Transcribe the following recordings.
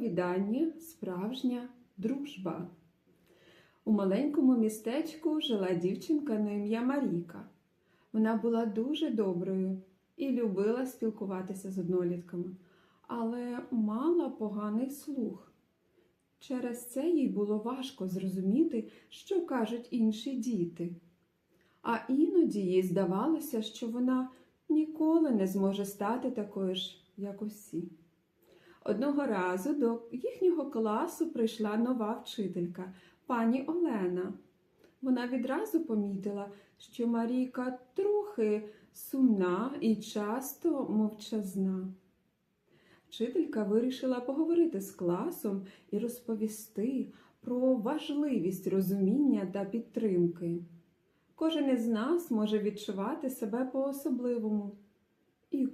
Оповідання Справжня дружба. У маленькому містечку жила дівчинка на ім'я Марійка. Вона була дуже доброю і любила спілкуватися з однолітками, але мала поганий слух. Через це їй було важко зрозуміти, що кажуть інші діти. А іноді їй здавалося, що вона ніколи не зможе стати такою ж, як усі. Одного разу до їхнього класу прийшла нова вчителька, пані Олена. Вона відразу помітила, що Марійка трохи сумна і часто мовчазна. Вчителька вирішила поговорити з класом і розповісти про важливість розуміння та підтримки. Кожен із нас може відчувати себе по-особливому,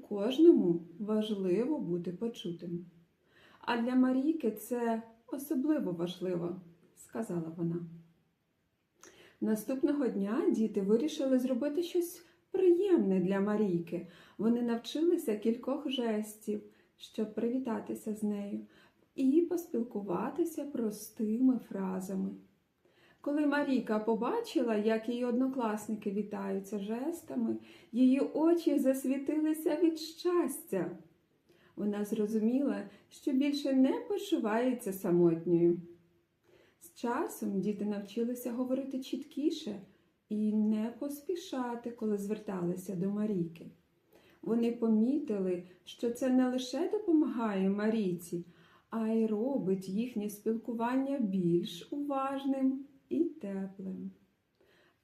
кожному важливо бути почутим. А для Марійки це особливо важливо, сказала вона. Наступного дня діти вирішили зробити щось приємне для Марійки. Вони навчилися кількох жестів, щоб привітатися з нею і поспілкуватися простими фразами. Коли Марійка побачила, як її однокласники вітаються жестами, її очі засвітилися від щастя. Вона зрозуміла, що більше не почувається самотньою. З часом діти навчилися говорити чіткіше і не поспішати, коли зверталися до Марійки. Вони помітили, що це не лише допомагає Марійці, а й робить їхнє спілкування більш уважним і теплим.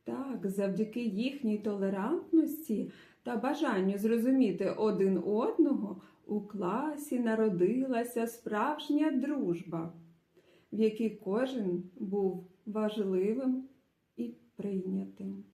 Так, завдяки їхній толерантності та бажанню зрозуміти один одного у класі народилася справжня дружба, в якій кожен був важливим і прийнятим.